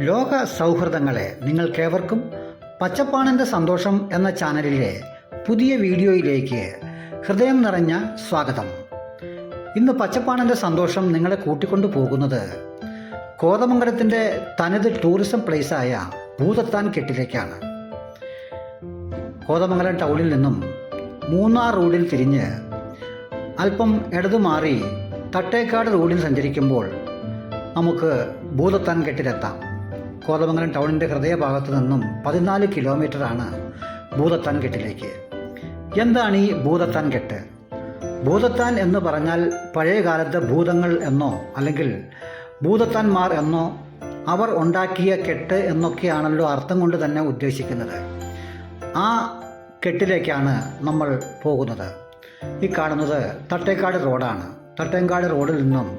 ലോക സൗഹൃദങ്ങളെ നിങ്ങൾക്കേവർക്കും പച്ചപ്പാണിന്റെ സന്തോഷം എന്ന ചാനലിലെ പുതിയ വീഡിയോയിലേക്ക് ഹൃദയം നിറഞ്ഞ സ്വാഗതം. ഇന്ന് പച്ചപ്പാണിന്റെ സന്തോഷം നിങ്ങളെ കൂട്ടിക്കൊണ്ടു പോകുന്നത് കോതമംഗലത്തിന്റെ തനത് ടൂറിസം പ്ലേസായ ഭൂതത്താൻ കെട്ടിലേക്കാണ്. കോതമംഗലം ടൗണിൽ നിന്നും മൂന്നാർ റോഡിൽ തിരിഞ്ഞ് അല്പം ഇടതു മാറി തട്ടേക്കാട് റോഡിൽ സഞ്ചരിക്കുമ്പോൾ നമുക്ക് ഭൂതത്താൻ കെട്ടിലെത്താം. കോതമംഗലം ടൗണിന്റെ ഹൃദയഭാഗത്തു നിന്നും പതിനാല് കിലോമീറ്ററാണ് ഭൂതത്താൻ കെട്ടിലേക്ക് എന്താണ് ഈ ഭൂതത്താൻ കെട്ട് ഭൂതത്താൻ എന്ന് പറഞ്ഞാൽ പഴയ കാലത്തെ ഭൂതങ്ങൾ എന്നോ അല്ലെങ്കിൽ ഭൂതത്താൻമാർ എന്നോ അവർ ഉണ്ടാക്കിയ കെട്ട് എന്നൊക്കെയാണല്ലോ അർത്ഥം കൊണ്ട് തന്നെ ഉദ്ദേശിക്കുന്നത്. ആ കെട്ടിലേക്കാണ് നമ്മൾ പോകുന്നത്. ഈ കാണുന്നത് തട്ടേക്കാട് റോഡാണ്. തട്ടേക്കാട് റോഡിൽ നിന്നും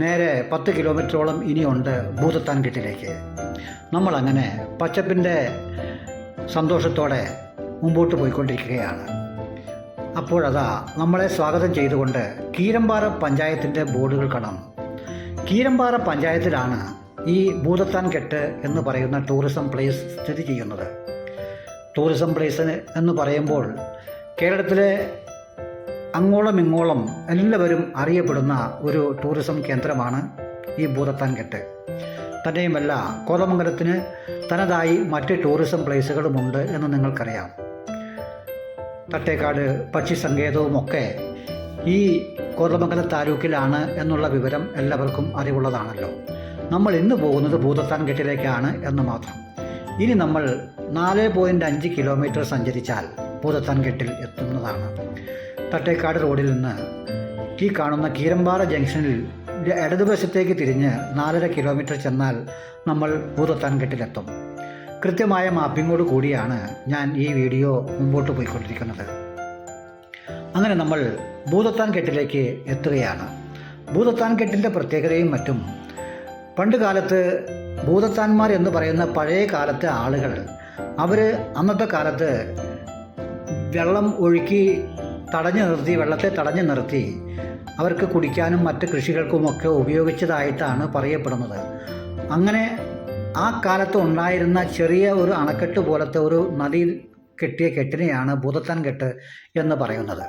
നേരെ പത്ത് കിലോമീറ്ററോളം ഇനിയുണ്ട് ഭൂതത്താൻ കെട്ടിലേക്ക് നമ്മളങ്ങനെ പച്ചപ്പിന്റെ സന്തോഷത്തോടെ മുമ്പോട്ട് പോയിക്കൊണ്ടിരിക്കുകയാണ്. അപ്പോഴതാ നമ്മളെ സ്വാഗതം ചെയ്തുകൊണ്ട് കീരമ്പാറ പഞ്ചായത്തിന്റെ ബോർഡുകൾ കാണാം. കീരമ്പാറ പഞ്ചായത്തിലാണ് ഈ ഭൂതത്താൻ കെട്ട് എന്ന് പറയുന്ന ടൂറിസം പ്ലേസ് സ്ഥിതി ചെയ്യുന്നത്. ടൂറിസം പ്ലേസ് എന്ന് പറയുമ്പോൾ കേരളത്തിലെ അങ്ങോളം ഇങ്ങോളം എല്ലാവരും അറിയപ്പെടുന്ന ഒരു ടൂറിസം കേന്ദ്രമാണ് ഈ ഭൂതത്താൻ കെട്ട്. തന്നെയുമല്ല കോതമംഗലത്തിന് തനതായി മറ്റ് ടൂറിസം പ്ലേസുകളുമുണ്ട് എന്ന് നിങ്ങൾക്കറിയാം. തട്ടേക്കാട് പക്ഷി സങ്കേതവുമൊക്കെ ഈ കോതമംഗലം താലൂക്കിലാണ് എന്നുള്ള വിവരം എല്ലാവർക്കും അറിവുള്ളതാണല്ലോ. നമ്മൾ ഇന്ന് പോകുന്നത് ഭൂതത്താൻ കെട്ടിലേക്കാണ് എന്ന് മാത്രം. ഇനി നമ്മൾ നാല് പോയിന്റ് അഞ്ച് കിലോമീറ്റർ സഞ്ചരിച്ചാൽ ഭൂതത്താൻ കെട്ടിൽ എത്തുന്നതാണ്. തട്ടേക്കാട് റോഡിൽ നിന്ന് ഈ കാണുന്ന കീരമ്പാറ ജംഗ്ഷനിൽ ഇടതുവശത്തേക്ക് തിരിഞ്ഞ് നാലര കിലോമീറ്റർ ചെന്നാൽ നമ്മൾ ഭൂതത്താൻ കെട്ടിലെത്തും കൃത്യമായ മാപ്പിങ്ങോട് കൂടിയാണ് ഞാൻ ഈ വീഡിയോ മുമ്പോട്ട് പോയിക്കൊണ്ടിരിക്കുന്നത്. അങ്ങനെ നമ്മൾ ഭൂതത്താൻ കെട്ടിലേക്ക് എത്തുകയാണ്. ഭൂതത്താൻ കെട്ടിന്റെ പ്രത്യേകതയും മറ്റും പണ്ട് കാലത്ത് ഭൂതത്താന്മാർ എന്ന് പറയുന്ന പഴയ കാലത്തെ ആളുകൾ അവർ അന്നത്തെ കാലത്ത് വെള്ളം ഒഴുക്കി തടഞ്ഞു നിർത്തി വെള്ളത്തെ തടഞ്ഞു നിർത്തി അവർക്ക് കുടിക്കാനും മറ്റ് കൃഷികൾക്കുമൊക്കെ ഉപയോഗിച്ചതായിട്ടാണ് പറയപ്പെടുന്നത്. അങ്ങനെ ആ കാലത്ത് ഉണ്ടായിരുന്ന ചെറിയ ഒരു അണക്കെട്ട് പോലത്തെ ഒരു നദിയിൽ കെട്ടിയ കെട്ടിനെയാണ് ഭൂതത്താൻ കെട്ട് എന്ന് പറയുന്നത്.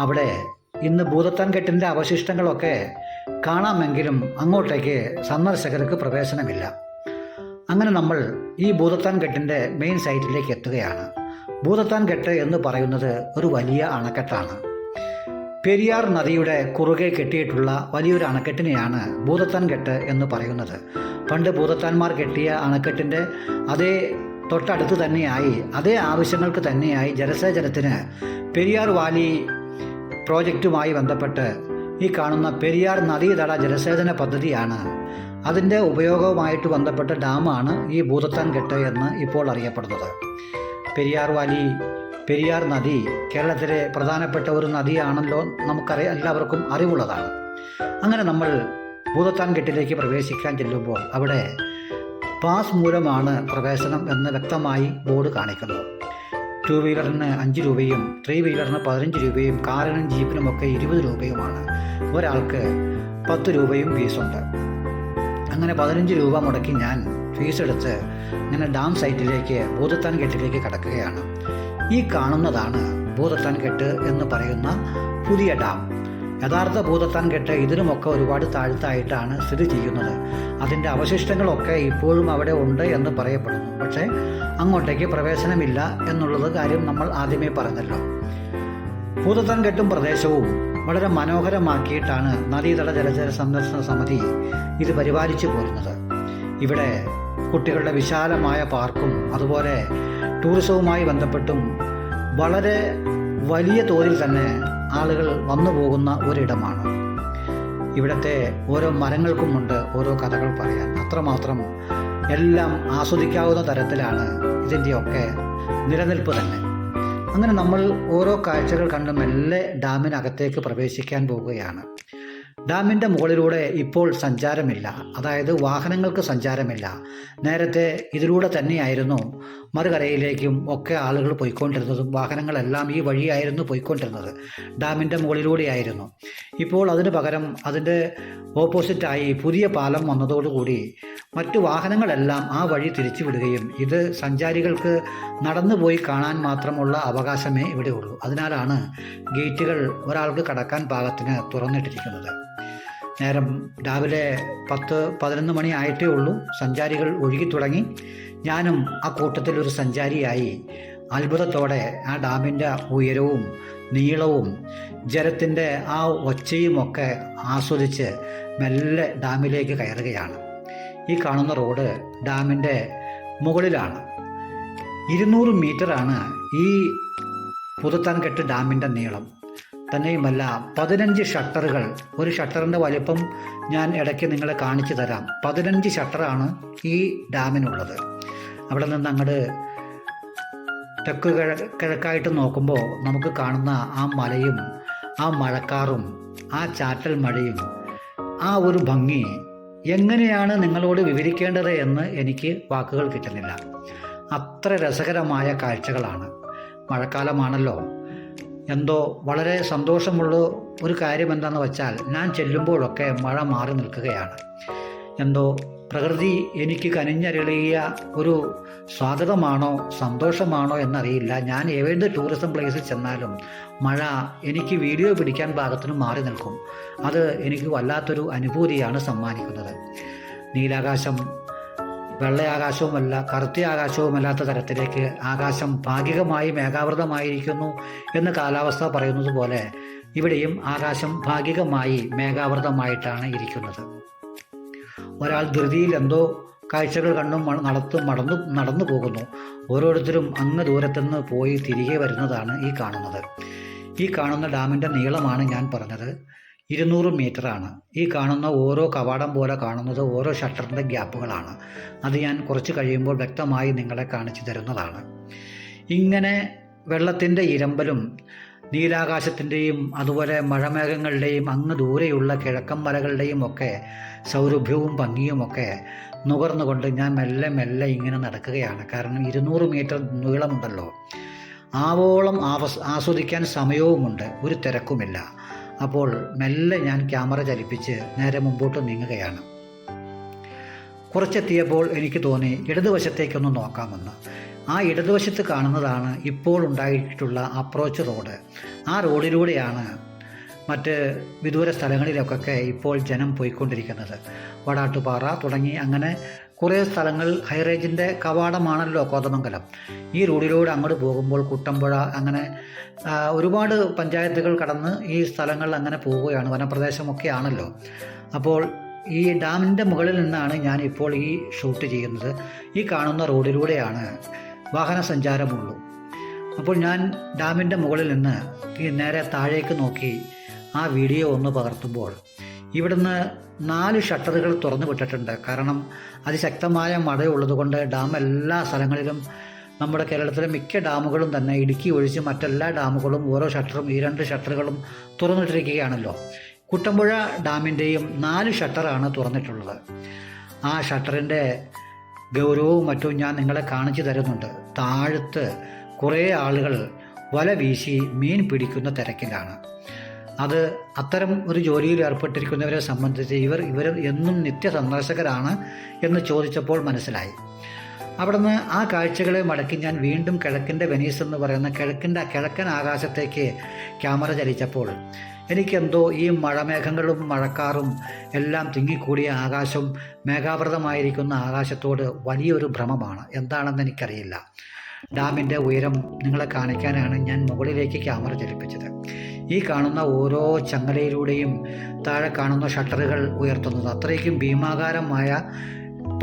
അവിടെ ഇന്ന് ഭൂതത്താൻ കെട്ടിന്റെ അവശിഷ്ടങ്ങളൊക്കെ കാണാമെങ്കിലും അങ്ങോട്ടേക്ക് സന്ദർശകർക്ക് പ്രവേശനമില്ല. അങ്ങനെ നമ്മൾ ഈ ഭൂതത്താൻ കെട്ടിന്റെ മെയിൻ സൈറ്റിലേക്ക് എത്തുകയാണ്. ഭൂതത്താൻ കെട്ട് എന്ന് പറയുന്നത് ഒരു വലിയ അണക്കെട്ടാണ്. പെരിയാർ നദിയുടെ കുറുകെ കെട്ടിയിട്ടുള്ള വലിയൊരു അണക്കെട്ടിനെയാണ് ഭൂതത്താൻ കെട്ട് എന്ന് പറയുന്നത്. പണ്ട് ഭൂതത്താന്മാർ കെട്ടിയ അണക്കെട്ടിന്റെ അതേ തൊട്ടടുത്ത് തന്നെയായി അതേ ആവശ്യങ്ങൾക്ക് തന്നെയായി ജലസേചനത്തിന് പെരിയാർ വാലി പ്രോജക്റ്റുമായി ബന്ധപ്പെട്ട് ഈ കാണുന്ന പെരിയാർ നദീതട ജലസേചന പദ്ധതിയാണ്. അതിന്റെ ഉപയോഗവുമായിട്ട് ബന്ധപ്പെട്ട ഡാമാണ് ഈ ഭൂതത്താൻ കെട്ട് എന്ന് ഇപ്പോൾ അറിയപ്പെടുന്നത്. പെരിയാർ വാലി പെരിയാർ നദി കേരളത്തിലെ പ്രധാനപ്പെട്ട ഒരു നദിയാണല്ലോ നമുക്കറിയാം എല്ലാവർക്കും അറിവുള്ളതാണ്. അങ്ങനെ നമ്മൾ ഭൂതത്താൻ കെട്ടിലേക്ക് പ്രവേശിക്കാൻ ചെല്ലുമ്പോൾ അവിടെ പാസ് മൂലമാണ് പ്രവേശനം എന്ന് വ്യക്തമായി ബോർഡ് കാണിക്കുന്നു. ടു വീലറിന് അഞ്ച് രൂപയും ത്രീ വീലറിന് പതിനഞ്ച് രൂപയും കാറിനും ജീപ്പിനുമൊക്കെ ഇരുപത് രൂപയുമാണ്. ഒരാൾക്ക് പത്ത് രൂപയും ഫീസുണ്ട് അങ്ങനെ പതിനഞ്ച് രൂപ മുടക്കി ഞാൻ ഫീസ് എടുത്ത് ഇങ്ങനെ ഡാം സൈറ്റിലേക്ക് ഭൂതത്താൻ കെട്ടിലേക്ക് കടക്കുകയാണ്. ഈ കാണുന്നതാണ് ഭൂതത്താൻ കെട്ട് എന്ന് പറയുന്ന പുതിയ ഡാം. യഥാർത്ഥ ഭൂതത്താൻ കെട്ട് ഇതിനുമൊക്കെ ഒരുപാട് താഴ്ത്തായിട്ടാണ് സ്ഥിതി ചെയ്യുന്നത്. അതിന്റെ അവശിഷ്ടങ്ങളൊക്കെ ഇപ്പോഴും അവിടെ ഉണ്ട് എന്ന് പറയപ്പെടുന്നു. പക്ഷേ അങ്ങോട്ടേക്ക് പ്രവേശനമില്ല എന്നുള്ളത് കാര്യം നമ്മൾ ആദ്യമേ പറഞ്ഞല്ലോ. ഭൂതത്താൻ കെട്ടും പ്രദേശവും വളരെ മനോഹരമാക്കിയിട്ടാണ് നദീതട ജലചര സംരക്ഷണ സമിതി ഇത് പരിപാലിച്ചു പോരുന്നത്. ഇവിടെ കുട്ടികളുടെ വിശാലമായ പാർക്കും അതുപോലെ ടൂറിസവുമായി ബന്ധപ്പെട്ടും വളരെ വലിയ തോതിൽ തന്നെ ആളുകൾ വന്നു പോകുന്ന ഒരിടമാണ്. ഇവിടുത്തെ ഓരോ മരങ്ങൾക്കുമുണ്ട് ഓരോ കഥകൾ പറയാൻ. അത്രമാത്രം എല്ലാം ആസ്വദിക്കാവുന്ന തരത്തിലാണ് ഇതിന്റെയൊക്കെ നിലനിൽപ്പ് തന്നെ. അങ്ങനെ നമ്മൾ ഓരോ കാഴ്ചകൾ കണ്ട് മെല്ലെ ഡാമിനകത്തേക്ക് പ്രവേശിക്കാൻ പോവുകയാണ്. ഡാമിന്റെ മുകളിലൂടെ ഇപ്പോൾ സഞ്ചാരമില്ല. അതായത് വാഹനങ്ങൾക്ക് സഞ്ചാരമില്ല. നേരത്തെ ഇതിലൂടെ തന്നെയായിരുന്നു മറുകരയിലേക്കും ഒക്കെ ആളുകൾ പോയിക്കൊണ്ടിരുന്നതും. വാഹനങ്ങളെല്ലാം ഈ വഴിയായിരുന്നു പോയിക്കൊണ്ടിരുന്നത്. ഡാമിന്റെ മുകളിലൂടെയായിരുന്നു. ഇപ്പോൾ അതിന് പകരം അതിന്റെ ഓപ്പോസിറ്റായി പുതിയ പാലം വന്നതോടുകൂടി മറ്റു വാഹനങ്ങളെല്ലാം ആ വഴി തിരിച്ചു വിടുകയും ഇത് സഞ്ചാരികൾക്ക് നടന്നു പോയി കാണാൻ മാത്രമുള്ള അവകാശമേ ഇവിടെയുള്ളൂ. അതിനാലാണ് ഗേറ്റുകൾ ഒരാൾക്ക് കടക്കാൻ പാകത്തിന് തുറന്നിട്ടിരിക്കുന്നത്. നേരം രാവിലെ പത്ത് പതിനൊന്ന് മണി ആയിട്ടേ ഉള്ളൂ. സഞ്ചാരികൾ ഒഴുകി തുടങ്ങി. ഞാനും ആ കൂട്ടത്തിൽ ഒരു സഞ്ചാരിയായി. അത്ഭുതത്തോടെ ആ ഡാമിന്റെ ഉയരവും നീളവും ജലത്തിന്റെ ആ ഒച്ചയുമൊക്കെ ആസ്വദിച്ച് മെല്ലെ ഡാമിലേക്ക് കയറുകയാണ്. ഈ കാണുന്ന റോഡ് ഡാമിന്റെ മുകളിലാണ്. ഇരുന്നൂറ് മീറ്ററാണ് ഈ പുതുത്താൻകെട്ട് ഡാമിന്റെ നീളം. തന്നെയുമല്ല പതിനഞ്ച് ഷട്ടറുകൾ. ഒരു ഷട്ടറിന്റെ വലിപ്പം ഞാൻ ഇടയ്ക്ക് നിങ്ങളെ കാണിച്ചു തരാം. പതിനഞ്ച് ഷട്ടറാണ് ഈ ഡാമിനുള്ളത്. അവിടെ നിന്ന് അങ്ങോട്ട് തെക്ക് കിഴക്കായിട്ട് നോക്കുമ്പോൾ നമുക്ക് കാണുന്ന ആ മലയും ആ മഴക്കാറും ആ ചാറ്റൽ മഴയും ആ ഒരു ഭംഗി എങ്ങനെയാണ് നിങ്ങളോട് വിവരിക്കേണ്ടത് എന്ന് എനിക്ക് വാക്കുകൾ കിട്ടുന്നില്ല. അത്ര രസകരമായ കാഴ്ചകളാണ്. മഴക്കാലമാണല്ലോ. എന്തോ വളരെ സന്തോഷമുള്ള ഒരു കാര്യം എന്താണെന്ന് വെച്ചാൽ ഞാൻ ചെല്ലുമ്പോഴൊക്കെ മഴ മാറി നിൽക്കുകയാണ്. എന്തോ പ്രകൃതി എനിക്ക് കനിഞ്ഞരളിയ ഒരു സ്വാഗതമാണോ സന്തോഷമാണോ എന്നറിയില്ല. ഞാൻ ഏത് ടൂറിസം പ്ലേസിൽ ചെന്നാലും മഴ എനിക്ക് വീഡിയോ പിടിക്കാൻ ഭാഗത്തിന് മാറി നിൽക്കും. അത് എനിക്ക് വല്ലാത്തൊരു അനുഭൂതിയാണ് സമ്മാനിക്കുന്നത്. നീലാകാശം വെള്ളയാകാശവുമല്ല കറുത്ത ആകാശവുമല്ലാത്ത തരത്തിലേക്ക് ആകാശം ഭാഗികമായി മേഘാവൃതമായിരിക്കുന്നു എന്ന് കാലാവസ്ഥ പറയുന്നത് പോലെ ഇവിടെയും ആകാശം ഭാഗികമായി മേഘാവൃതമായിട്ടാണ് ഇരിക്കുന്നത്. ഒരാൾ ധൃതിയിൽ എന്തോ കാഴ്ചകൾ കണ്ടും നടത്തും നടന്നു നടന്നു പോകുന്നു. ഓരോരുത്തരും അങ്ങ് ദൂരത്തുനിന്ന് പോയി തിരികെ വരുന്നതാണ് ഈ കാണുന്നത്. ഈ കാണുന്ന ഡാമിന്റെ നീളമാണ് ഞാൻ പറഞ്ഞത്. ഇരുന്നൂറ് മീറ്ററാണ്. ഈ കാണുന്ന ഓരോ കവാടം പോലെ കാണുന്നത് ഓരോ ഷട്ടറിന്റെ ഗ്യാപ്പുകളാണ്. അത് ഞാൻ കുറച്ച് കഴിയുമ്പോൾ വ്യക്തമായി നിങ്ങളെ കാണിച്ചു തരുന്നതാണ്. ഇങ്ങനെ വെള്ളത്തിന്റെ ഇരമ്പലും നീലാകാശത്തിന്റെയും അതുപോലെ മഴമേഘങ്ങളുടെയും അങ്ങ് ദൂരെയുള്ള കിഴക്കൻ മലകളുടെയും ഒക്കെ സൗരഭ്യവും ഭംഗിയുമൊക്കെ നുകർന്നുകൊണ്ട് ഞാൻ മെല്ലെ മെല്ലെ ഇങ്ങനെ നടക്കുകയാണ്. കാരണം ഇരുന്നൂറ് മീറ്റർ നീളമുണ്ടല്ലോ. ആവോളം ആവസ് ആസ്വദിക്കാൻ സമയവുമുണ്ട്. ഒരു തിരക്കുമില്ല. അപ്പോൾ മെല്ലെ ഞാൻ ക്യാമറ ചലിപ്പിച്ച് നേരെ മുമ്പോട്ട് നീങ്ങുകയാണ്. കുറച്ചെത്തിയപ്പോൾ എനിക്ക് തോന്നി ഇടതുവശത്തേക്കൊന്ന് നോക്കാമെന്ന്. ആ ഇടതുവശത്ത് കാണുന്നതാണ് ഇപ്പോൾ ഉണ്ടായിട്ടുള്ള അപ്രോച്ച് റോഡ് ആ റോഡിലൂടെയാണ് മറ്റ് വിദൂര സ്ഥലങ്ങളിലൊക്കെ ഇപ്പോൾ ജനം പോയിക്കൊണ്ടിരിക്കുന്നത്. വടാട്ടുപാറ തുടങ്ങി അങ്ങനെ കുറേ സ്ഥലങ്ങൾ ഹൈറേഞ്ചിന്റെ കവാടമാണല്ലോ കോതമംഗലം. ഈ റോഡിലൂടെ അങ്ങോട്ട് പോകുമ്പോൾ കുട്ടമ്പുഴ അങ്ങനെ ഒരുപാട് പഞ്ചായത്തുകൾ കടന്ന് ഈ സ്ഥലങ്ങൾ അങ്ങനെ പോവുകയാണ് വനപ്രദേശമൊക്കെ ആണല്ലോ. അപ്പോൾ ഈ ഡാമിന്റെ മുകളിൽ നിന്നാണ് ഞാൻ ഇപ്പോൾ ഈ ഷൂട്ട് ചെയ്യുന്നത്. ഈ കാണുന്ന റോഡിലൂടെയാണ് വാഹന സഞ്ചാരമുള്ളൂ. അപ്പോൾ ഞാൻ ഡാമിന്റെ മുകളിൽ നിന്ന് ഈ നേരെ താഴേക്ക് നോക്കി ആ വീഡിയോ ഒന്ന് പകർത്തുമ്പോൾ ഇവിടുന്ന് നാല് ഷട്ടറുകൾ തുറന്നു വിട്ടിട്ടുണ്ട്. കാരണം അതിശക്തമായ മഴയുള്ളതുകൊണ്ട് ഡാം എല്ലാ സ്ഥലങ്ങളിലും നമ്മുടെ കേരളത്തിലെ മിക്ക ഡാമുകളും തന്നെ ഇടുക്കി ഒഴിച്ച് മറ്റെല്ലാ ഡാമുകളും ഓരോ ഷട്ടറും ഈ രണ്ട് ഷട്ടറുകളും തുറന്നിട്ടിരിക്കുകയാണല്ലോ കുട്ടമ്പുഴ ഡാമിന്റെയും നാല് ഷട്ടറാണ് തുറന്നിട്ടുള്ളത്. ആ ഷട്ടറിന്റെ ഗൗരവവും മറ്റും ഞാൻ നിങ്ങളെ കാണിച്ചു തരുന്നുണ്ട്. താഴത്ത് കുറേ ആളുകൾ വല വീശി മീൻ പിടിക്കുന്ന തിരക്കിലാണ്. അത് അത്തരം ഒരു ജോലിയിൽ ഏർപ്പെട്ടിരിക്കുന്നവരെ സംബന്ധിച്ച് ഇവർ ഇവർ എന്നും നിത്യ സന്ദർശകരാണ് എന്ന് ചോദിച്ചപ്പോൾ മനസ്സിലായി. അവിടുന്ന് ആ കാഴ്ചകളെ മടക്കി ഞാൻ വീണ്ടും കിഴക്കിന്റെ വെനീസ് എന്ന് പറയുന്ന കിഴക്കിന്റെ കിഴക്കൻ ആകാശത്തേക്ക് ക്യാമറ ചലിച്ചപ്പോൾ എനിക്കെന്തോ ഈ മഴമേഘങ്ങളും മഴക്കാറും എല്ലാം തിങ്ങിക്കൂടിയ ആകാശം മേഘാവൃതമായിരിക്കുന്ന ആകാശത്തോട് വലിയൊരു ഭ്രമമാണ്. എന്താണെന്ന് എനിക്കറിയില്ല. ഡാമിന്റെ ഉയരം നിങ്ങളെ കാണിക്കാനാണ് ഞാൻ മുകളിലേക്ക് ക്യാമറ ചലിപ്പിച്ചത്. ഈ കാണുന്ന ഓരോ ചങ്ങലയിലൂടെയും താഴെ കാണുന്ന ഷട്ടറുകൾ ഉയർത്തുന്നത്. അത്രയ്ക്കും ഭീമാകാരമായ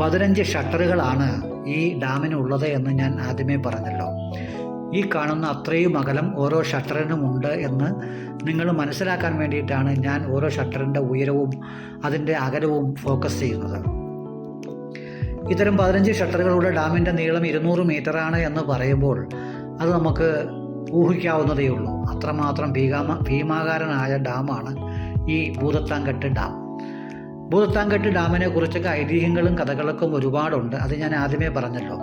പതിനഞ്ച് ഷട്ടറുകളാണ് ഈ ഡാമിനുള്ളത് എന്ന് ഞാൻ ആദ്യമേ പറഞ്ഞല്ലോ. ഈ കാണുന്ന അത്രയും അകലം ഓരോ ഷട്ടറിനും ഉണ്ട് എന്ന് നിങ്ങൾ മനസ്സിലാക്കാൻ വേണ്ടിയിട്ടാണ് ഞാൻ ഓരോ ഷട്ടറിന്റെ ഉയരവും അതിന്റെ അകലവും ഫോക്കസ് ചെയ്യുന്നത്. ഇത്തരം പതിനഞ്ച് ഷട്ടറുകളുടെ ഡാമിന്റെ നീളം ഇരുന്നൂറ് മീറ്ററാണ് എന്ന് പറയുമ്പോൾ അത് നമുക്ക് ഊഹിക്കാവുന്നതേ ഉള്ളൂ. അത്രമാത്രം ഭീകാമ ഭീമാകാരനായ ഡാമാണ് ഈ ഭൂതത്താങ്കെട്ട് ഡാം. ഭൂതത്താങ്കെട്ട് ഡാമിനെ കുറിച്ചൊക്കെ ഐതിഹ്യങ്ങളും കഥകളൊക്കെ ഒരുപാടുണ്ട്. അത് ഞാൻ ആദ്യമേ പറഞ്ഞല്ലോ.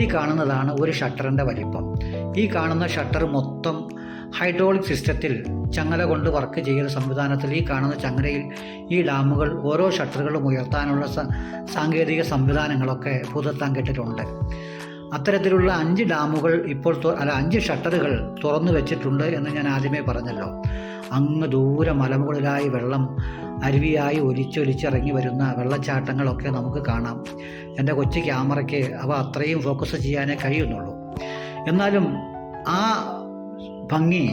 ഈ കാണുന്നതാണ് ഒരു ഷട്ടറിന്റെ വലിപ്പം. ഈ കാണുന്ന ഷട്ടർ മൊത്തം ഹൈഡ്രോളിക് സിസ്റ്റത്തിൽ ചങ്ങല കൊണ്ട് വർക്ക് ചെയ്യുന്ന സംവിധാനത്തിൽ ഈ കാണുന്ന ചങ്ങലയിൽ ഈ ഡാമുകൾ ഓരോ ഷട്ടറുകളും ഉയർത്താനുള്ള സാങ്കേതിക സംവിധാനങ്ങളൊക്കെ ഭൂതത്താൻകെട്ടിലുണ്ട് അത്തരത്തിലുള്ള അഞ്ച് ഡാമുകൾ ഇപ്പോൾ അല്ല അഞ്ച് ഷട്ടറുകൾ തുറന്നു വെച്ചിട്ടുണ്ട് എന്ന് ഞാൻ ആദ്യമേ പറഞ്ഞല്ലോ. അങ്ങ് ദൂരെ മലമുകളിലായി വെള്ളം അരുവിയായി ഒലിച്ചൊലിച്ചിറങ്ങി വരുന്ന വെള്ളച്ചാട്ടങ്ങളൊക്കെ നമുക്ക് കാണാം. എന്റെ കൊച്ചു ക്യാമറയ്ക്ക് അവ അത്രയും ഫോക്കസ് ചെയ്യാനേ കഴിയുന്നുള്ളൂ. എന്നാലും ആ ഭംഗി.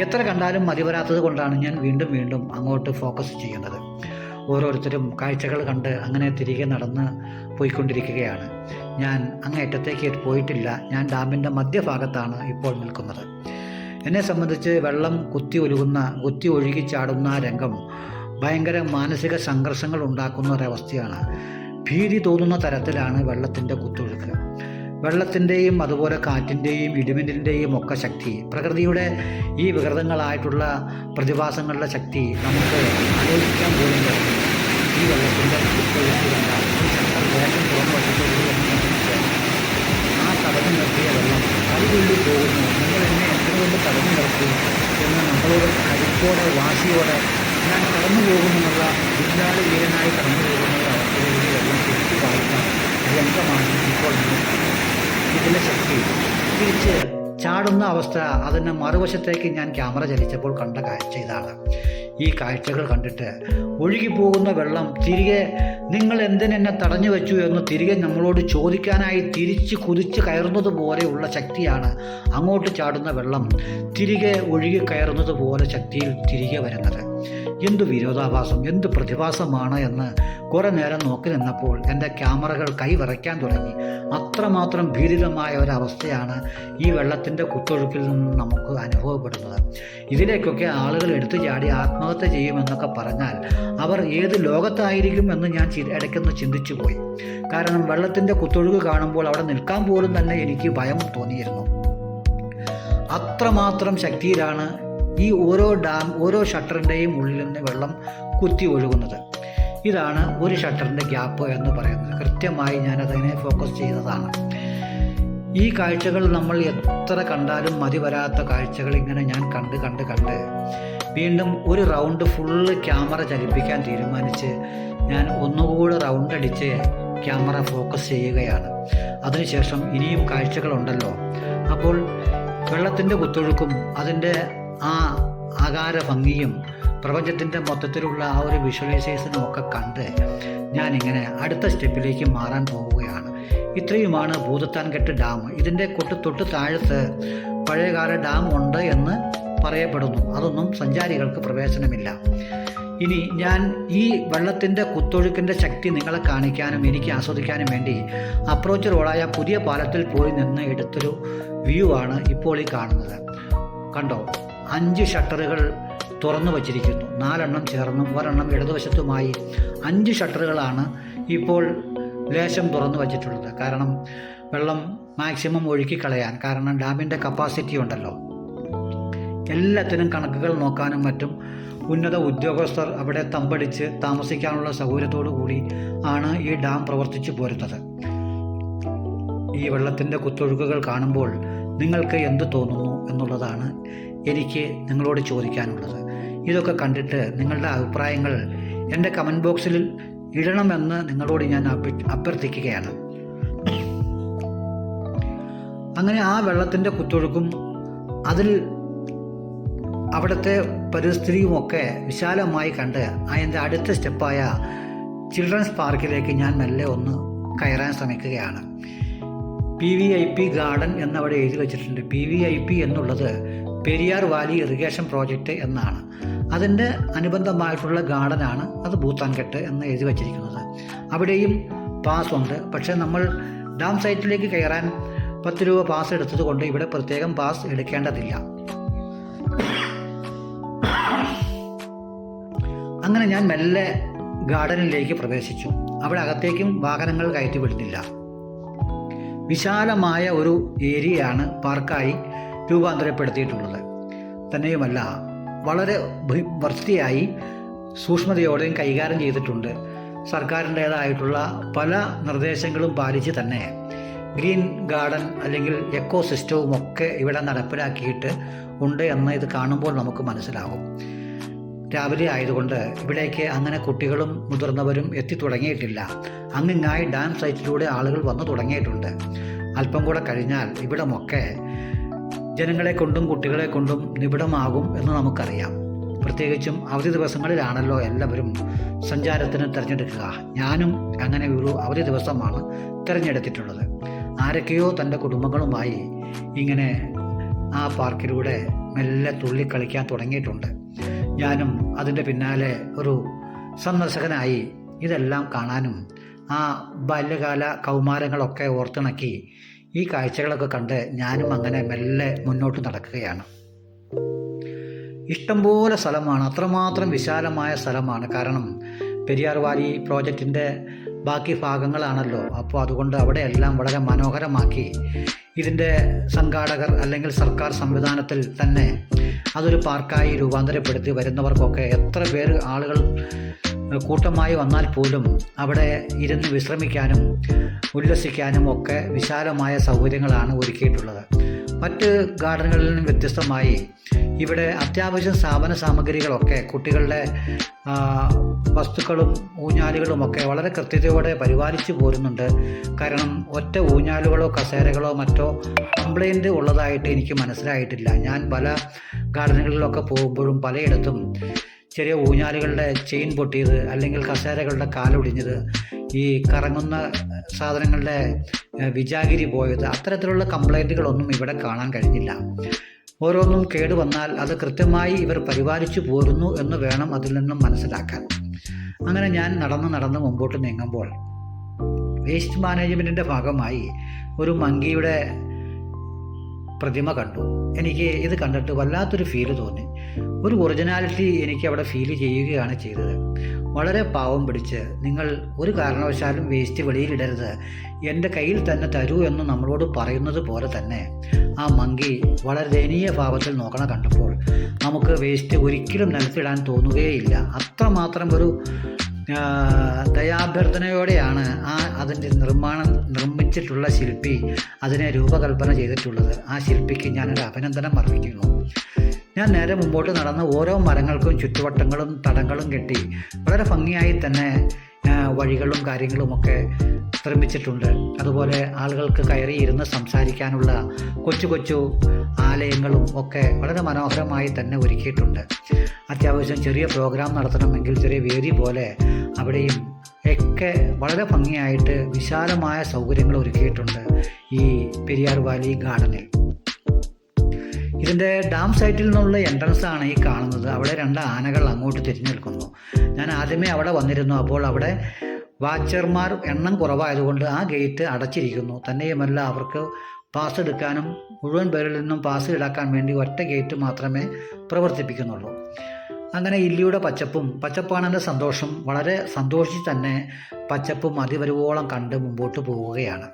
എത്ര കണ്ടാലും മതി വരാത്തത് കൊണ്ടാണ് ഞാൻ വീണ്ടും വീണ്ടും അങ്ങോട്ട് ഫോക്കസ് ചെയ്യുന്നത്. ഓരോരുത്തരും കാഴ്ചകൾ കണ്ട് അങ്ങനെ തിരികെ നടന്ന് പോയിക്കൊണ്ടിരിക്കുകയാണ്. ഞാൻ അങ്ങേറ്റത്തേക്ക് പോയിട്ടില്ല. ഞാൻ ഡാമിന്റെ മധ്യഭാഗത്താണ് ഇപ്പോൾ നിൽക്കുന്നത്. എന്നെ സംബന്ധിച്ച് വെള്ളം കുത്തി ഒഴുകുന്ന കുത്തി ഒഴുകി ചാടുന്ന രംഗം ഭയങ്കര മാനസിക സംഘർഷങ്ങൾ ഉണ്ടാക്കുന്ന ഒരവസ്ഥയാണ്. ഭീതി തോന്നുന്ന തരത്തിലാണ് വെള്ളത്തിന്റെ കുത്തൊഴുക്ക്. വെള്ളത്തിന്റെയും അതുപോലെ കാറ്റിന്റെയും ഇടിമിന്നലിന്റെയും ഒക്കെ ശക്തി പ്രകൃതിയുടെ ഈ വികൃതങ്ങളായിട്ടുള്ള പ്രതിഭാസങ്ങളുടെ ശക്തി നമുക്ക് ആലോചിക്കാൻ പോലും ഈ വെള്ളത്തിന്റെ എന്ന് ആ തടഞ്ഞു നിർത്തിയ വെള്ളം കൈകൊള്ളി പോകുന്നു. നിങ്ങൾ എന്നെ എന്തുകൊണ്ട് തടഞ്ഞു നിർത്തി എന്ന് നമ്മളോട് കരുപ്പോടെ വാശിയോടെ ഞാൻ കടന്നു പോകുമെന്നുള്ള വില്ലാളി വീരനായി കടന്നു പോകുന്ന ഒരു അവസ്ഥയിലൂടെ വെള്ളം തിരിച്ചു പാടുന്ന രംഗമാണ് ഇപ്പോൾ ഇതിലെ ശക്തി തിരിച്ച് ചാടുന്ന അവസ്ഥ അതിന് മറുവശത്തേക്ക് ഞാൻ ക്യാമറ ചലിച്ചപ്പോൾ കണ്ട കാഴ്ച ഇതാണ്. ഈ കാഴ്ചകൾ കണ്ടിട്ട് ഒഴുകിപ്പോകുന്ന വെള്ളം തിരികെ നിങ്ങൾ എന്തിനെന്നെ തടഞ്ഞു വെച്ചു എന്ന് തിരികെ നമ്മളോട് ചോദിക്കാനായി തിരിച്ച് കുതിച്ച് കയറുന്നത് പോലെയുള്ള ശക്തിയാണ് അങ്ങോട്ട് ചാടുന്ന വെള്ളം തിരികെ ഒഴുകി കയറുന്നത് പോലെ ശക്തിയിൽ തിരികെ വരുന്നത്. എന്ത് വിരോധാഭാസം എന്ത് പ്രതിഭാസമാണ് എന്ന് കുറേ നേരം നോക്കി നിന്നപ്പോൾ എന്റെ ക്യാമറകൾ കൈവിറയ്ക്കാൻ തുടങ്ങി. അത്രമാത്രം ഭീതിതമായ ഒരവസ്ഥയാണ് ഈ വെള്ളത്തിന്റെ കുത്തൊഴുക്കിൽ നിന്ന് നമുക്ക് അനുഭവപ്പെടുന്നത്. ഇതിലേക്കൊക്കെ ആളുകൾ എടുത്തു ചാടി ആത്മഹത്യ ചെയ്യുമെന്നൊക്കെ പറഞ്ഞാൽ അവർ ഏത് ലോകത്തായിരിക്കും എന്ന് ഞാൻ ഇടയ്ക്കൊന്ന് ചിന്തിച്ചു പോയി. കാരണം വെള്ളത്തിന്റെ കുത്തൊഴുക്ക് കാണുമ്പോൾ അവിടെ നിൽക്കാൻ പോലും തന്നെ എനിക്ക് ഭയം തോന്നിയിരുന്നു. അത്രമാത്രം ശക്തിയിലാണ് ഈ ഓരോ ഡാം ഓരോ ഷട്ടറിന്റെയും ഉള്ളിൽ നിന്ന് വെള്ളം കുത്തി ഒഴുകുന്നത്. ഇതാണ് ഒരു ഷട്ടറിന്റെ ഗ്യാപ്പ് എന്ന് പറയുന്നത്. കൃത്യമായി ഞാനതിനെ ഫോക്കസ് ചെയ്തതാണ് ഈ കാഴ്ചകൾ നമ്മൾ എത്ര കണ്ടാലും മതി വരാത്ത കാഴ്ചകൾ ഇങ്ങനെ ഞാൻ കണ്ട് കണ്ട് കണ്ട് വീണ്ടും ഒരു റൗണ്ട് ഫുള്ള് ക്യാമറ ചലിപ്പിക്കാൻ തീരുമാനിച്ച് ഞാൻ ഒന്നുകൂടെ റൗണ്ട് അടിച്ച് ക്യാമറ ഫോക്കസ് ചെയ്യുകയാണ്. അതിനുശേഷം ഇനിയും കാഴ്ചകളുണ്ടല്ലോ. അപ്പോൾ വെള്ളത്തിന്റെ കുത്തൊഴുക്കും അതിന്റെ ആ ആകാര ഭംഗിയും പ്രപഞ്ചത്തിന്റെ മൊത്തത്തിലുള്ള ആ ഒരു വിഷ്വലൈസേഷനും ഒക്കെ കണ്ട് ഞാനിങ്ങനെ അടുത്ത സ്റ്റെപ്പിലേക്ക് മാറാൻ പോവുകയാണ്. ഇത്രയുമാണ് ഭൂതത്താൻകെട്ട് ഡാം ഇതിന്റെ കൊട്ട് തൊട്ട് താഴത്ത് പഴയകാല ഡാം ഉണ്ട് എന്ന് പറയപ്പെടുന്നു. അതൊന്നും സഞ്ചാരികൾക്ക് പ്രവേശനമില്ല. ഇനി ഞാൻ ഈ വെള്ളത്തിന്റെ കുത്തൊഴുക്കിന്റെ ശക്തി നിങ്ങളെ കാണിക്കാനും എനിക്ക് ആസ്വദിക്കാനും വേണ്ടി അപ്രോച്ച് റോഡായ പുതിയ പാലത്തിൽ പോയി നിന്ന് എടുത്തൊരു വ്യൂ ആണ് ഇപ്പോൾ ഈ കാണുന്നത്. കണ്ടോ? അഞ്ച് ഷട്ടറുകൾ തുറന്നു വച്ചിരിക്കുന്നു. നാലെണ്ണം ചേർന്നും ഒരെണ്ണം ഇടതുവശത്തുമായി. അഞ്ച് ഷട്ടറുകളാണ് ഇപ്പോൾ ലേശം തുറന്നു വച്ചിട്ടുള്ളത്. കാരണം വെള്ളം മാക്സിമം ഒഴുക്കി കളയാൻ. കാരണം ഡാമിന്റെ കപ്പാസിറ്റി ഉണ്ടല്ലോ. എല്ലാത്തിനും കണക്കുകൾ നോക്കാനും മറ്റും ഉന്നത ഉദ്യോഗസ്ഥർ അവിടെ തമ്പടിച്ച് താമസിക്കാനുള്ള സൗകര്യത്തോടു കൂടി ആണ് ഈ ഡാം പ്രവർത്തിച്ചു പോരുന്നത്. ഈ വെള്ളത്തിന്റെ കുത്തൊഴുക്കുകൾ കാണുമ്പോൾ നിങ്ങൾക്ക് എന്ത് തോന്നുന്നു? എന്നുള്ളതാണ് എനിക്ക് നിങ്ങളോട് ചോദിക്കാനുള്ളത്. ഇതൊക്കെ കണ്ടിട്ട് നിങ്ങളുടെ അഭിപ്രായങ്ങൾ എന്റെ കമന്റ് ബോക്സിൽ ഇടണമെന്ന് നിങ്ങളോട് ഞാൻ അഭ്യർത്ഥിക്കുകയാണ്. അങ്ങനെ ആ വെള്ളത്തിന്റെ കുത്തൊഴുക്കും അതിൽ അവിടുത്തെ പരിസ്ഥിതിയുമൊക്കെ വിശാലമായി കണ്ട് അതിന്റെ അടുത്ത സ്റ്റെപ്പായ ചിൽഡ്രൻസ് പാർക്കിലേക്ക് ഞാൻ മെല്ലെ ഒന്ന് കയറാൻ ശ്രമിക്കുകയാണ്. P V I P garden എന്നവിടെ എഴുതി വച്ചിട്ടുണ്ട്. പി വി ഐ പി എന്നുള്ളത് പെരിയാർ വാലി ഇറിഗേഷൻ പ്രോജക്റ്റ് എന്നാണ്. അതിന്റെ അനുബന്ധമായിട്ടുള്ള ഗാർഡനാണ് അത് ഭൂത്താൻകെട്ട് എന്ന് എഴുതി വച്ചിരിക്കുന്നത്. അവിടെയും പാസ് ഉണ്ട്. പക്ഷേ നമ്മൾ ഡാം സൈറ്റിലേക്ക് കയറാൻ പത്ത് രൂപ പാസ് എടുത്തത് കൊണ്ട് ഇവിടെ പ്രത്യേകം പാസ് എടുക്കേണ്ടതില്ല. അങ്ങനെ ഞാൻ മെല്ലെ ഗാർഡനിലേക്ക് പ്രവേശിച്ചു. അവിടെ അകത്തേക്കും വാഹനങ്ങൾ കയറ്റി വിടുന്നില്ല. വിശാലമായ ഒരു ഏരിയയാണ് പാർക്കായി രൂപാന്തരപ്പെടുത്തിയിട്ടുള്ളത്. തന്നെയുമല്ല വളരെ വൃത്തിയായി സൂക്ഷ്മതയോടെയും കൈകാര്യം ചെയ്തിട്ടുണ്ട്. സർക്കാരിന്റേതായിട്ടുള്ള പല നിർദ്ദേശങ്ങളും പാലിച്ച് തന്നെ ഗ്രീൻ ഗാർഡൻ അല്ലെങ്കിൽ എക്കോ സിസ്റ്റവും ഒക്കെ ഇവിടെ നടപ്പിലാക്കിയിട്ട് ഉണ്ട് എന്ന് ഇത് കാണുമ്പോൾ നമുക്ക് മനസ്സിലാകും. രാവിലെ ആയതുകൊണ്ട് ഇവിടേക്ക് അങ്ങനെ കുട്ടികളും മുതിർന്നവരും എത്തി തുടങ്ങിയിട്ടില്ല. അങ്ങിങ്ങായി ഡാം സൈറ്റിലൂടെ ആളുകൾ വന്നു തുടങ്ങിയിട്ടുണ്ട്. അല്പം കൂടെ കഴിഞ്ഞാൽ ഇവിടമൊക്കെ ജനങ്ങളെ കൊണ്ടും കുട്ടികളെ കൊണ്ടും നിബിഡമാകും എന്ന് നമുക്കറിയാം. പ്രത്യേകിച്ചും അവധി ദിവസങ്ങളിലാണല്ലോ എല്ലാവരും സഞ്ചാരത്തിന് തിരഞ്ഞെടുക്കുക. ഞാനും അങ്ങനെ ഒരു അവധി ദിവസമാണ് തിരഞ്ഞെടുത്തിട്ടുള്ളത്. ആരൊക്കെയോ തന്റെ കുടുംബങ്ങളുമായി ഇങ്ങനെ ആ പാർക്കിലൂടെ മെല്ലെ തുള്ളിക്കളിക്കാൻ തുടങ്ങിയിട്ടുണ്ട്. ഞാനും അതിന്റെ പിന്നാലെ ഒരു സന്ദർശകനായി ഇതെല്ലാം കാണാനും ആ ബാല്യകാല കൗമാരങ്ങളൊക്കെ ഓർത്തിണക്കി ഈ കാഴ്ചകളൊക്കെ കണ്ട് ഞാനും അങ്ങനെ മെല്ലെ മുന്നോട്ട് നടക്കുകയാണ്. ഇഷ്ടംപോലെ സ്ഥലമാണ്. അത്രമാത്രം വിശാലമായ സ്ഥലമാണ്. കാരണം പെരിയാർ വാലി പ്രോജക്റ്റിന്റെ ബാക്കി ഭാഗങ്ങളാണല്ലോ. അപ്പോൾ അതുകൊണ്ട് അവിടെയെല്ലാം വളരെ മനോഹരമാക്കി ഇതിന്റെ സംഘാടകർ അല്ലെങ്കിൽ സർക്കാർ സംവിധാനത്തിൽ തന്നെ അതൊരു പാർക്കായി രൂപാന്തരപ്പെടുത്തി വരുന്നവർക്കൊക്കെ എത്ര പേര് ആളുകൾ കൂട്ടമായി വന്നാൽ പോലും അവിടെ ഇരുന്ന് വിശ്രമിക്കാനും ഉല്ലസിക്കാനും ഒക്കെ വിശാലമായ സൗകര്യങ്ങളാണ് ഒരുക്കിയിട്ടുള്ളത്. മറ്റ് ഗാർഡനുകളിൽ നിന്നും വ്യത്യസ്തമായി ഇവിടെ അത്യാവശ്യം സ്ഥാപന സാമഗ്രികളൊക്കെ കുട്ടികളുടെ വസ്തുക്കളും ഊഞ്ഞാലുകളും ഒക്കെ വളരെ കൃത്യതയോടെ പരിപാലിച്ചു പോരുന്നുണ്ട്. കാരണം ഒറ്റ ഊഞ്ഞാലുകളോ കസേരകളോ മറ്റോ കംപ്ലൈന്റ് ഉള്ളതായിട്ട് എനിക്ക് മനസ്സിലായിട്ടില്ല. ഞാൻ പല ഗാർഡനുകളിലൊക്കെ പോകുമ്പോഴും പലയിടത്തും ചെറിയ ഊഞ്ഞാലുകളുടെ ചെയിൻ പൊട്ടിയത് അല്ലെങ്കിൽ കസേരകളുടെ കാലൊടിഞ്ഞത് ഈ കറങ്ങുന്ന സാധനങ്ങളുടെ വിജാഗിരി പോയത് അത്തരത്തിലുള്ള കംപ്ലൈന്റുകളൊന്നും ഇവിടെ കാണാൻ കഴിഞ്ഞില്ല. ഓരോന്നും കേട് വന്നാൽ അത് കൃത്യമായി ഇവർ പരിപാലിച്ചു പോരുന്നു എന്ന് വേണം അതിൽ നിന്നും മനസ്സിലാക്കാൻ. അങ്ങനെ ഞാൻ നടന്ന് നടന്ന് മുമ്പോട്ട് നീങ്ങുമ്പോൾ വേസ്റ്റ് മാനേജ്മെന്റിന്റെ ഭാഗമായി ഒരു മങ്കിയുടെ പ്രതിമ കണ്ടു. എനിക്ക് ഇത് കണ്ടിട്ട് വല്ലാത്തൊരു ഫീൽ തോന്നി. ഒരു ഒറിജിനാലിറ്റി എനിക്ക് അവിടെ ഫീൽ ചെയ്യുകയാണ് ചെയ്തത്. വളരെ പാവം പിടിച്ച് നിങ്ങൾ ഒരു കാരണവശാലും വേസ്റ്റ് വെളിയിലിടരുത്. എന്റെ കയ്യിൽ തന്നെ തരൂ എന്ന് നമ്മളോട് പറയുന്നത് പോലെ തന്നെ. ആ മങ്കി വളരെ ദയനീയ ഭാവത്തിൽ നോക്കണ കണ്ടപ്പോൾ. നമുക്ക് വേസ്റ്റ് ഒരിക്കലും നിലത്തിടാൻ തോന്നുകയില്ല. അത്രമാത്രം ഒരു ദയാഭ്യർത്ഥനയോടെയാണ് ആ അതിന്റെ നിർമ്മാണം നിർമ്മിച്ചിട്ടുള്ള ശില്പി അതിനെ രൂപകൽപ്പന ചെയ്തിട്ടുള്ളത്. ആ ശില്പിക്ക് ഞാനൊരു അഭിനന്ദനം അർപ്പിക്കുന്നു. ഞാൻ നേരെ മുമ്പോട്ട് നടന്ന് ഓരോ മരങ്ങൾക്കും ചുറ്റുവട്ടങ്ങളും തടങ്ങളും കെട്ടി വളരെ ഭംഗിയായി തന്നെ വഴികളും കാര്യങ്ങളുമൊക്കെ നിർമ്മിച്ചിട്ടുണ്ട് അതുപോലെ ആളുകൾക്ക് കയറി ഇരുന്ന് സംസാരിക്കാനുള്ള കൊച്ചു കൊച്ചു ആലയങ്ങളും ഒക്കെ വളരെ മനോഹരമായി തന്നെ ഒരുക്കിയിട്ടുണ്ട്. അത്യാവശ്യം ചെറിയ പ്രോഗ്രാം നടത്തണമെങ്കിൽ ചെറിയ വേദി പോലെ അവിടെയും ഒക്കെ വളരെ ഭംഗിയായിട്ട് വിശാലമായ സൗകര്യങ്ങൾ ഒരുക്കിയിട്ടുണ്ട് ഈ പെരിയാർ വാലി ഗാർഡനിൽ. ഇതിന്റെ ഡാം സൈറ്റിൽ നിന്നുള്ള എൻട്രൻസ് ആണ് ഈ കാണുന്നത്. അവിടെ രണ്ട് ആനകൾ അങ്ങോട്ട് തിരിഞ്ഞു നിൽക്കുന്നു. ഞാൻ ആദ്യമേ അവിടെ വന്നിരുന്നു. അപ്പോൾ അവിടെ വാച്ചർമാർ എണ്ണം കുറവായതുകൊണ്ട് ആ ഗേറ്റ് അടച്ചിരിക്കുന്നു. തന്നെയുമല്ല അവർക്ക് പാസ് എടുക്കാനും മുഴുവൻ പേരിൽ നിന്നും പാസ് ഈടാക്കാൻ വേണ്ടി ഒറ്റ ഗേറ്റ് മാത്രമേ പ്രവർത്തിപ്പിക്കുന്നുള്ളൂ. അങ്ങനെ ഇല്ലിയുടെ പച്ചപ്പും പച്ചപ്പാണെന്റെ സന്തോഷം വളരെ സന്തോഷിച്ച് തന്നെ പച്ചപ്പും അതിവരുവോളം കണ്ട് മുമ്പോട്ട് പോവുകയാണ്.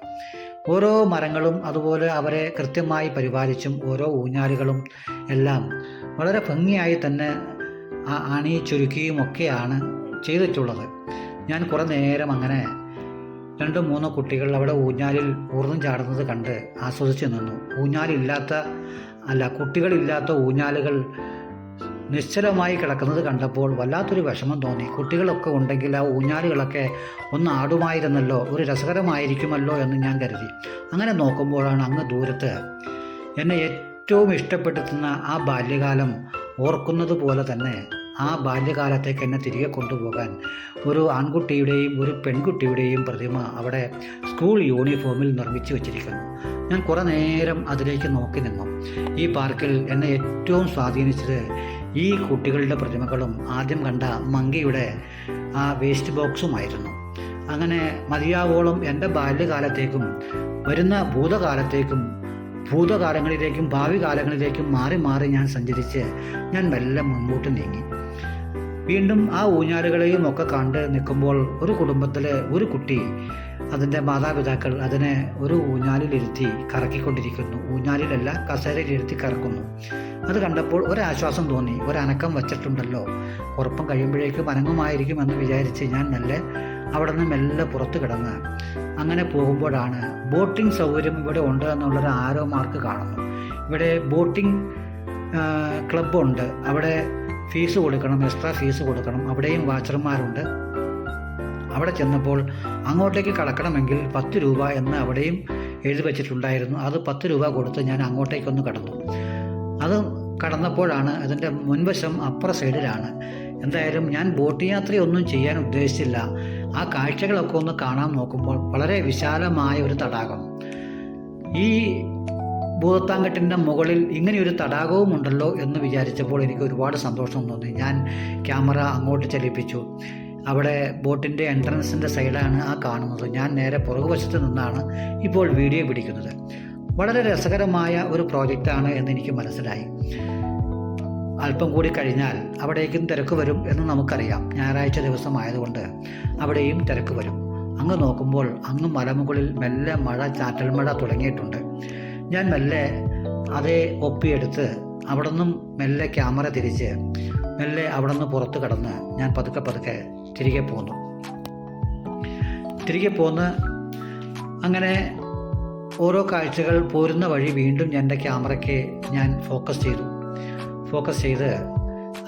ഓരോ മരങ്ങളും അതുപോലെ അവരെ കൃത്യമായി പരിപാലിച്ചും ഓരോ ഊഞ്ഞാലുകളും എല്ലാം വളരെ ഭംഗിയായി തന്നെ ഒക്കെയാണ് ചെയ്തിട്ടുള്ളത്. ഞാൻ കുറേ നേരം അങ്ങനെ രണ്ടോ മൂന്നോ കുട്ടികൾ അവിടെ ഊഞ്ഞാലിൽ ഊർന്നും ചാടുന്നത് കണ്ട് ആസ്വദിച്ച് നിന്നു. ഊഞ്ഞാലില്ലാത്ത അല്ല കുട്ടികളില്ലാത്ത ഊഞ്ഞാലുകൾ നിശ്ചലമായി കിടക്കുന്നത് കണ്ടപ്പോൾ വല്ലാത്തൊരു വിഷമം തോന്നി. കുട്ടികളൊക്കെ ഉണ്ടെങ്കിൽ ആ ഊഞ്ഞാലുകളൊക്കെ ഒന്ന് ആടുമായിരുന്നല്ലോ ഒരു രസകരമായിരിക്കുമല്ലോ എന്ന് ഞാൻ കരുതി. അങ്ങനെ നോക്കുമ്പോഴാണ് അങ്ങ് ദൂരത്ത് എന്നെ ഏറ്റവും ഇഷ്ടപ്പെടുത്തുന്ന ആ ബാല്യകാലം ഓർക്കുന്നത് പോലെ തന്നെ ആ ബാല്യകാലത്തേക്ക് എന്നെ തിരികെ കൊണ്ടുപോകാൻ ഒരു ആൺകുട്ടിയുടെയും ഒരു പെൺകുട്ടിയുടെയും പ്രതിമ അവിടെ സ്കൂൾ യൂണിഫോമിൽ നിർമ്മിച്ചു വച്ചിരിക്കുന്നു. ഞാൻ കുറേ നേരം അതിലേക്ക് നോക്കി നിന്നു. ഈ പാർക്കിൽ എന്നെ ഏറ്റവും സ്വാധീനിച്ചത് ഈ കുട്ടികളുടെ പ്രതിമകളും ആദ്യം കണ്ട മങ്കിയുടെ ആ വേസ്റ്റ് ബോക്സുമായിരുന്നു. അങ്ങനെ മതിയാവോളം എന്റെ ബാല്യകാലത്തേക്കും വരുന്ന ഭൂതകാലത്തേക്കും ഭൂതകാലങ്ങളിലേക്കും ഭാവി കാലങ്ങളിലേക്കും മാറി മാറി ഞാൻ സഞ്ചരിച്ച് ഞാൻ മെല്ലെ മുമ്പോട്ട് നീങ്ങി. വീണ്ടും ആ ഊഞ്ഞാലുകളെയും ഒക്കെ കണ്ട് നിൽക്കുമ്പോൾ ഒരു കുടുംബത്തിലെ ഒരു കുട്ടി അതിന്റെ മാതാപിതാക്കൾ അതിനെ ഒരു ഊഞ്ഞാലിലിരുത്തി കറക്കിക്കൊണ്ടിരിക്കുന്നു. ഊഞ്ഞാലിലല്ല കസേരയിലിരുത്തി കറക്കുന്നു. അത് കണ്ടപ്പോൾ ഒരാശ്വാസം തോന്നി. ഒരനക്കം വച്ചിട്ടുണ്ടല്ലോ. ഉറപ്പം കഴിയുമ്പോഴേക്കും അനങ്ങുമായിരിക്കും എന്ന് വിചാരിച്ച് ഞാൻ നല്ല അവിടെ നിന്ന് മെല്ലെ പുറത്ത് കിടന്ന് അങ്ങനെ പോകുമ്പോഴാണ് ബോട്ടിംഗ് സൗകര്യം ഇവിടെ ഉണ്ട് എന്നുള്ളൊരു ആരോ മാർക്ക് കാണുന്നു. ഇവിടെ ബോട്ടിംഗ് ക്ലബ്ബുണ്ട്. അവിടെ ഫീസ് കൊടുക്കണം എക്സ്ട്രാ ഫീസ് കൊടുക്കണം. അവിടെയും വാച്ചർമാരുണ്ട്. അവിടെ ചെന്നപ്പോൾ അങ്ങോട്ടേക്ക് കടക്കണമെങ്കിൽ പത്ത് രൂപ എന്ന് അവിടെയും എഴുതി വച്ചിട്ടുണ്ടായിരുന്നു. അത് പത്ത് രൂപ കൊടുത്ത് ഞാൻ അങ്ങോട്ടേക്കൊന്ന് കടന്നു. അത് കടന്നപ്പോഴാണ് അതിന്റെ മുൻവശം അപ്പുറ സൈഡിലാണ്. എന്തായാലും ഞാൻ ബോട്ട് യാത്രയൊന്നും ചെയ്യാൻ ഉദ്ദേശിച്ചില്ല. ആ കാഴ്ചകളൊക്കെ ഒന്ന് കാണാൻ നോക്കുമ്പോൾ വളരെ വിശാലമായ ഒരു തടാകം. ഈ ഭൂതത്താങ്കെട്ടിന്റെ മുകളിൽ ഇങ്ങനെയൊരു തടാകവും ഉണ്ടല്ലോ എന്ന് വിചാരിച്ചപ്പോൾ എനിക്ക് ഒരുപാട് സന്തോഷം തോന്നി. ഞാൻ ക്യാമറ അങ്ങോട്ട് ചലിപ്പിച്ചു. അവിടെ ബോട്ടിന്റെ എൻട്രൻസിന്റെ സൈഡാണ് ആ കാണുന്നത്. ഞാൻ നേരെ പുറകുവശത്ത് നിന്നാണ് ഇപ്പോൾ വീഡിയോ പിടിക്കുന്നത്. വളരെ രസകരമായ ഒരു പ്രോജക്റ്റാണ് എന്ന് എനിക്ക് മനസ്സിലായി. അല്പം കൂടി കഴിഞ്ഞാൽ അവിടേക്കും തിരക്ക് വരും എന്ന് നമുക്കറിയാം. ഞായറാഴ്ച ദിവസം ആയതുകൊണ്ട് അവിടെയും തിരക്ക് വരും. അങ്ങ് നോക്കുമ്പോൾ അങ്ങ് മലമുകളിൽ മെല്ലെ മഴ ചാറ്റൽ മഴ തുടങ്ങിയിട്ടുണ്ട്. ഞാൻ മെല്ലെ അതേ ഒപ്പിയെടുത്ത് അവിടെ നിന്നും മെല്ലെ ക്യാമറ തിരിച്ച് മെല്ലെ അവിടെ നിന്ന് പുറത്ത് കടന്ന് ഞാൻ പതുക്കെ പതുക്കെ തിരികെ പോന്നു. തിരികെ പോന്ന് അങ്ങനെ ഓരോ കാഴ്ചകൾ പോരുന്ന വഴി വീണ്ടും എന്റെ ക്യാമറയ്ക്ക് ഞാൻ ഫോക്കസ് ചെയ്തു. ഫോക്കസ് ചെയ്ത്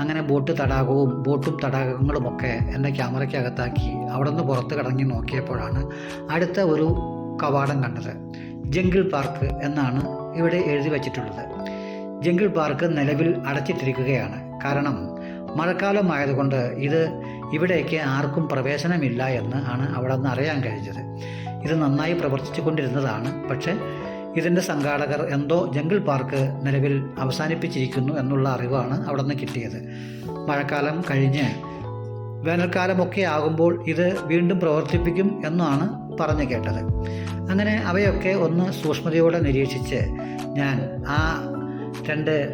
അങ്ങനെ ബോട്ട് തടാകവും ബോട്ടും തടാകങ്ങളുമൊക്കെ എന്റെ ക്യാമറയ്ക്കകത്താക്കി അവിടെ നിന്ന് പുറത്ത് കടങ്ങി നോക്കിയപ്പോഴാണ് അടുത്ത ഒരു കവാടം കണ്ടത്. ജംഗിൾ പാർക്ക് എന്നാണ് ഇവിടെ എഴുതി വച്ചിട്ടുള്ളത്. ജംഗിൾ പാർക്ക് നിലവിൽ അടച്ചിട്ടിരിക്കുകയാണ്. കാരണം മഴക്കാലമായതുകൊണ്ട് ഇത് ഇവിടേക്ക് ആർക്കും പ്രവേശനമില്ല എന്ന് ആണ് അവിടെ നിന്ന് അറിയാൻ കഴിഞ്ഞത്. ഇത് നന്നായി പ്രവർത്തിച്ചു കൊണ്ടിരുന്നതാണ് പക്ഷേ ഇതിന്റെ സംഘാടകർ എന്തോ ജംഗിൾ പാർക്ക് നിലവിൽ അവസാനിപ്പിച്ചിരിക്കുന്നു എന്നുള്ള അറിവാണ് അവിടെ നിന്ന് കിട്ടിയത്. മഴക്കാലം കഴിഞ്ഞ് വേനൽക്കാലമൊക്കെ ആകുമ്പോൾ ഇത് വീണ്ടും പ്രവർത്തിപ്പിക്കും എന്നാണ് പറഞ്ഞു കേട്ടത്. അങ്ങനെ അവയൊക്കെ ഒന്ന് സൂക്ഷ്മതയോടെ നിരീക്ഷിച്ച് ഞാൻ ആ രണ്ട്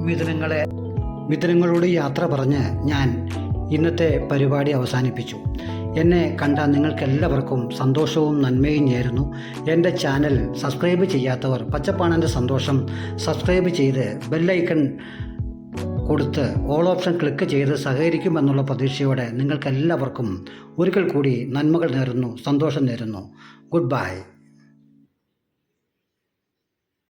മിഥുനങ്ങളെ മിഥുനങ്ങളോട് യാത്ര പറഞ്ഞ് ഞാൻ ഇന്നത്തെ പരിപാടി അവസാനിപ്പിച്ചു. എന്നെ കണ്ട നിങ്ങൾക്കെല്ലാവർക്കും സന്തോഷവും നന്മയും നേരുന്നു. എന്റെ ചാനൽ സബ്സ്ക്രൈബ് ചെയ്യാത്തവർ പച്ചപ്പാണന്റെ സന്തോഷം സബ്സ്ക്രൈബ് ചെയ്ത് ബെല്ലൈക്കൺ കൊടുത്ത് ഓൾ ഓപ്ഷൻ ക്ലിക്ക് ചെയ്ത് സഹകരിക്കുമെന്നുള്ള പ്രതീക്ഷയോടെ നിങ്ങൾക്കെല്ലാവർക്കും ഒരിക്കൽ കൂടി നന്മകൾ നേരുന്നു സന്തോഷം നേരുന്നു. Good bye